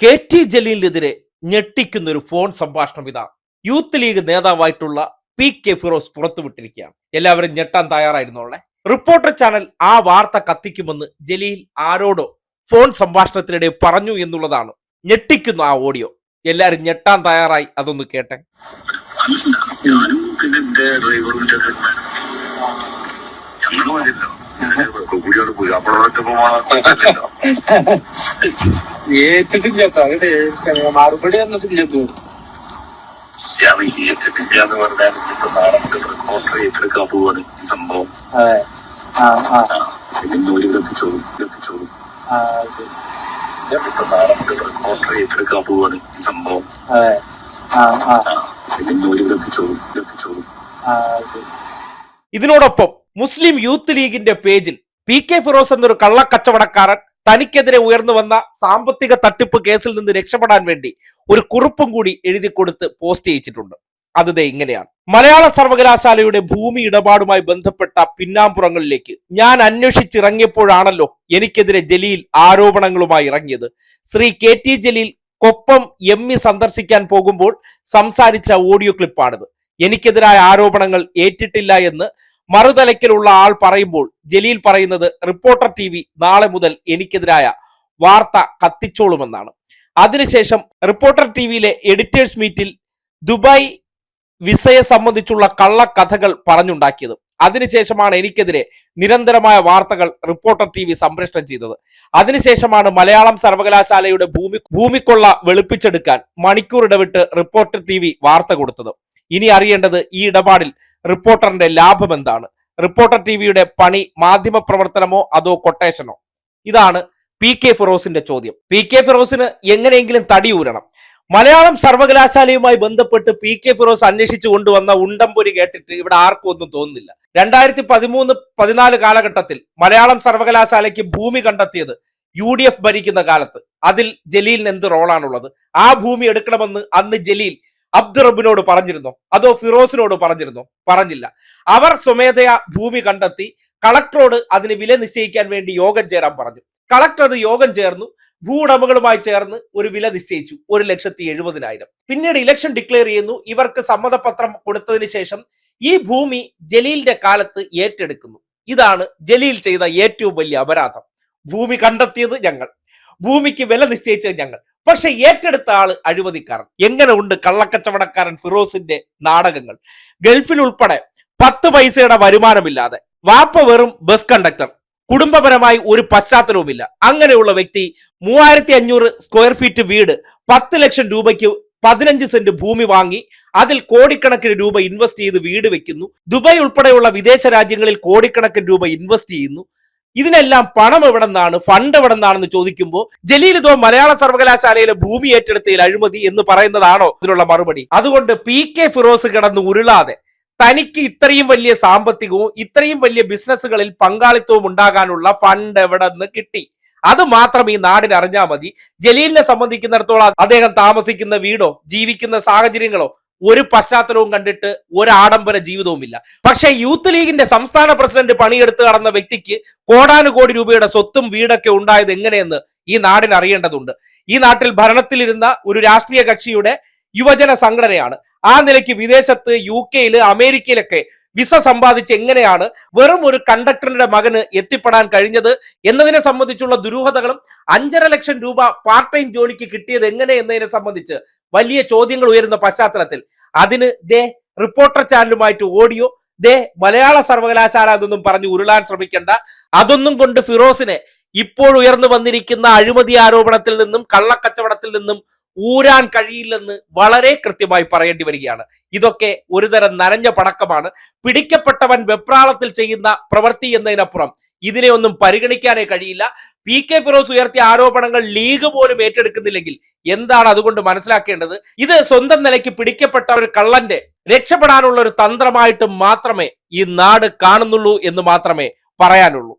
K T ജലീലിനെതിരെ ഞെട്ടിക്കുന്ന ഒരു phone സംഭാഷണം ഇതാ. യൂത്ത് ലീഗ് നേതാവായിട്ടുള്ള പി കെ ഫിറോസ് പുറത്തുവിട്ടിരിക്കുകയാണ്. എല്ലാവരും ഞെട്ടാൻ തയ്യാറായിരുന്നോളെ റിപ്പോർട്ടർ ചാനൽ ആ വാർത്ത കത്തിക്കുമെന്ന് ജലീൽ ആരോടോ ഫോൺ സംഭാഷണത്തിനിടെ പറഞ്ഞു എന്നുള്ളതാണ്. ഞെട്ടിക്കുന്ന ആ ഓഡിയോ. എല്ലാരും ഞെട്ടാൻ തയ്യാറായി. അതൊന്ന് കേട്ടെ. ഞങ്ങളും ഏറ്റിട്ടില്ല അവിടെ മറുപടി ഏറ്റിട്ടില്ല എന്ന് പറഞ്ഞാൽ ഇപ്പൊ നാളെ റിപ്പോർട്ടർ ഏറ്റെടുക്കാൻ പോവാണ് ഈ സംഭവം. ഒരു. ഇപ്പൊ നാളെ റിപ്പോർട്ടർ ഏറ്റെടുക്കാൻ പോവാണ് ഈ സംഭവം. ഒരു. ഇതിനോടൊപ്പം മുസ്ലിം യൂത്ത് ലീഗിന്റെ പേജിൽ പി കെ ഫിറോസ് എന്നൊരു കള്ളക്കച്ചവടക്കാരൻ തനിക്കെതിരെ ഉയർന്നു വന്ന സാമ്പത്തിക തട്ടിപ്പ് കേസിൽ നിന്ന് രക്ഷപ്പെടാൻ വേണ്ടി ഒരു കുറിപ്പും കൂടി എഴുതി കൊടുത്ത് പോസ്റ്റ് ചെയ്യിച്ചിട്ടുണ്ട്. അത് ദേ ഇങ്ങനെയാണ്. മലയാള സർവകലാശാലയുടെ ഭൂമി ഇടപാടുമായി ബന്ധപ്പെട്ട പിന്നാമ്പുറങ്ങളിലേക്ക് ഞാൻ അന്വേഷിച്ചിറങ്ങിയപ്പോഴാണല്ലോ എനിക്കെതിരെ ജലീൽ ആരോപണങ്ങളുമായി ഇറങ്ങിയത്. Shri K T Jaleel Koppam M E സന്ദർശിക്കാൻ പോകുമ്പോൾ സംസാരിച്ച ഓഡിയോ ക്ലിപ്പാണിത്. എനിക്കെതിരായ ആരോപണങ്ങൾ ഏറ്റിട്ടില്ല എന്ന് മറുതലയ്ക്കലുള്ള ആൾ പറയുമ്പോൾ ജലീൽ പറയുന്നത് റിപ്പോർട്ടർ ടി നാളെ മുതൽ എനിക്കെതിരായ വാർത്ത കത്തിച്ചോളുമെന്നാണ്. അതിനുശേഷം റിപ്പോർട്ടർ ടി വിയിലെ എഡിറ്റേഴ്സ് മീറ്റിൽ ദുബായ് വിസയെ സംബന്ധിച്ചുള്ള കള്ളക്കഥകൾ പറഞ്ഞുണ്ടാക്കിയത്. അതിനുശേഷമാണ് എനിക്കെതിരെ നിരന്തരമായ വാർത്തകൾ റിപ്പോർട്ടർ ടി വി സംപ്രേഷണം ചെയ്തത്. അതിനുശേഷമാണ് മലയാളം സർവകലാശാലയുടെ ഭൂമി ഭൂമിക്കൊള്ള വെളുപ്പിച്ചെടുക്കാൻ മണിക്കൂർ ഇടവിട്ട് റിപ്പോർട്ടർ ടി വാർത്ത കൊടുത്തത്. ഇനി അറിയേണ്ടത് ഈ ഇടപാടിൽ റിപ്പോർട്ടറിന്റെ ലാഭം എന്താണ്? റിപ്പോർട്ടർ ടി വിയുടെ പണി മാധ്യമ പ്രവർത്തനമോ അതോ കൊട്ടേഷനോ ഇതാണ് പി കെ ഫിറോസിന്റെ ചോദ്യം. പി കെ ഫിറോസിന് എങ്ങനെയെങ്കിലും തടിയൂരണം മലയാളം സർവകലാശാലയുമായി ബന്ധപ്പെട്ട് പി കെ ഫിറോസ് അന്വേഷിച്ചു കൊണ്ടുവന്ന ഉണ്ടംപൊരി കേട്ടിട്ട് ഇവിടെ ആർക്കും ഒന്നും തോന്നുന്നില്ല. രണ്ടായിരത്തി പതിമൂന്ന് പതിനാല് കാലഘട്ടത്തിൽ മലയാളം സർവകലാശാലയ്ക്ക് ഭൂമി കണ്ടെത്തിയത് യു ഡി എഫ് ഭരിക്കുന്ന കാലത്ത്. അതിൽ ജലീലിന് എന്ത് റോളാണുള്ളത് ആ ഭൂമി എടുക്കണമെന്ന് അന്ന് ജലീൽ അബ്ദുറബിനോട് പറഞ്ഞിരുന്നോ? അതോ ഫിറോസിനോട് പറഞ്ഞിരുന്നോ? പറഞ്ഞില്ല. അവർ സ്വമേധയാ ഭൂമി കണ്ടെത്തി കളക്ടറോട് അതിന് വില നിശ്ചയിക്കാൻ വേണ്ടി യോഗം ചേരാൻ പറഞ്ഞു. കളക്ടർ അത് യോഗം ചേർന്നു. ഭൂ ഉടമകളുമായി ചേർന്ന് ഒരു വില നിശ്ചയിച്ചു. ഒരു ലക്ഷത്തി എഴുപതിനായിരം. പിന്നീട് ഇലക്ഷൻ ഡിക്ലെയർ ചെയ്യുന്നു. ഇവർക്ക് സമ്മതപത്രം കൊടുത്തതിന് ശേഷം ഈ ഭൂമി ജലീലിന്റെ കാലത്ത് ഏറ്റെടുക്കുന്നു. ഇതാണ് ജലീൽ ചെയ്ത ഏറ്റവും വലിയ അപരാധം. ഭൂമി കണ്ടെത്തിയത് ഞങ്ങൾ. ഭൂമിക്ക് വില നിശ്ചയിച്ചത് ഞങ്ങൾ. പക്ഷെ ഏറ്റെടുത്ത ആൾ അഴിമതിക്കാരൻ. എങ്ങനെ ഉണ്ട് കള്ളക്കച്ചവടക്കാരൻ ഫിറോസിന്റെ നാടകങ്ങൾ? ഗൾഫിൽ ഉൾപ്പെടെ പത്ത് പൈസയുടെ വരുമാനമില്ലാതെ. വാപ്പ വെറും ബസ് കണ്ടക്ടർ. കുടുംബപരമായി ഒരു പശ്ചാത്തലവുമില്ല. അങ്ങനെയുള്ള വ്യക്തി മൂവായിരത്തി അഞ്ഞൂറ് സ്ക്വയർ ഫീറ്റ് വീട് പത്ത് ലക്ഷം രൂപയ്ക്ക് പതിനഞ്ച് സെന്റ് ഭൂമി വാങ്ങി അതിൽ കോടിക്കണക്കിന് രൂപ ഇൻവെസ്റ്റ് ചെയ്ത് വീട് വെക്കുന്നു. ദുബായ് ഉൾപ്പെടെയുള്ള വിദേശ രാജ്യങ്ങളിൽ കോടിക്കണക്കിന് രൂപ ഇൻവെസ്റ്റ് ചെയ്യുന്നു. ഇതിനെല്ലാം പണം എവിടെ നിന്നാണ് ഫണ്ട് എവിടെ നിന്നാണെന്ന് ചോദിക്കുമ്പോൾ ജലീൽ ഇതോ മലയാള സർവകലാശാലയിലെ ഭൂമി ഏറ്റെടുത്തതിൽ അഴിമതി എന്ന് പറയുന്നതാണോ ഇതിനുള്ള മറുപടി? അതുകൊണ്ട് പി കെ ഫിറോസ് കിടന്ന് ഉരുളാതെ തനിക്ക് ഇത്രയും വലിയ സാമ്പത്തികവും ഇത്രയും വലിയ ബിസിനസ്സുകളിൽ പങ്കാളിത്തവും ഉണ്ടാകാനുള്ള ഫണ്ട് എവിടെ നിന്ന് കിട്ടി? അത് മാത്രം ഈ നാടിന് അറിഞ്ഞാൽ മതി. ജലീലിനെ സംബന്ധിക്കുന്നിടത്തോളം അദ്ദേഹം താമസിക്കുന്ന വീടോ ജീവിക്കുന്ന സാഹചര്യങ്ങളോ ഒരു പശ്ചാത്തലവും കണ്ടിട്ട് ഒരു ആഡംബര ജീവിതവുമില്ല. പക്ഷേ യൂത്ത് ലീഗിന്റെ സംസ്ഥാന പ്രസിഡന്റ് പണിയെടുത്ത് കടന്ന വ്യക്തിക്ക് കോടാനുകോടി രൂപയുടെ സ്വത്തും വീടൊക്കെ ഉണ്ടായത് എങ്ങനെയെന്ന് ഈ നാടിന് അറിയേണ്ടതുണ്ട്. ഈ നാട്ടിൽ ഭരണത്തിലിരുന്ന ഒരു രാഷ്ട്രീയ കക്ഷിയുടെ യുവജന സംഘടനയാണ്. ആ നിലയ്ക്ക് വിദേശത്ത് യു കെയിൽ അമേരിക്കയിലൊക്കെ വിസ സമ്പാദിച്ച് എങ്ങനെയാണ് വെറും ഒരു കണ്ടക്ടറിന്റെ മകന് എത്തിപ്പെടാൻ കഴിഞ്ഞത് എന്നതിനെ സംബന്ധിച്ചുള്ള ദുരൂഹതകളും അഞ്ചര ലക്ഷം രൂപ പാർട്ട് ടൈം ജോലിക്ക് കിട്ടിയത് എങ്ങനെ എന്നതിനെ സംബന്ധിച്ച് വലിയ ചോദ്യങ്ങൾ ഉയരുന്ന പശ്ചാത്തലത്തിൽ. അതിന് ദേ റിപ്പോർട്ടർ ചാനലുമായിട്ട് ഓഡിയോ ദേ മലയാള സർവകലാശാല എന്നൊന്നും പറഞ്ഞ് ഉരുളാൻ ശ്രമിക്കേണ്ട. അതൊന്നും കൊണ്ട് ഫിറോസിനെ ഇപ്പോൾ ഉയർന്നു വന്നിരിക്കുന്ന അഴിമതി ആരോപണത്തിൽ നിന്നും കള്ളക്കച്ചവടത്തിൽ നിന്നും ഊരാൻ കഴിയില്ലെന്ന് വളരെ കൃത്യമായി പറയേണ്ടി വരികയാണ്. ഇതൊക്കെ ഒരുതരം നനഞ്ഞ പടക്കമാണ്. പിടിക്കപ്പെട്ടവൻ വെപ്രാളത്തിൽ ചെയ്യുന്ന പ്രവൃത്തി എന്നതിനപ്പുറം ഇതിനെ ഒന്നും പരിഗണിക്കാനേ കഴിയില്ല. പി കെ ഫിറോസ് ഉയർത്തിയ ആരോപണങ്ങൾ ലീഗ് പോലും ഏറ്റെടുക്കുന്നില്ലെങ്കിൽ എന്താണ് അതുകൊണ്ട് മനസ്സിലാക്കേണ്ടത്? ഇത് സ്വന്തം നിലയ്ക്ക് പിടിക്കപ്പെട്ട ഒരു കള്ളന്റെ രക്ഷപ്പെടാനുള്ള ഒരു തന്ത്രമായിട്ട് മാത്രമേ ഈ നാട് കാണുന്നുള്ളൂ എന്ന് മാത്രമേ പറയാനുള്ളൂ.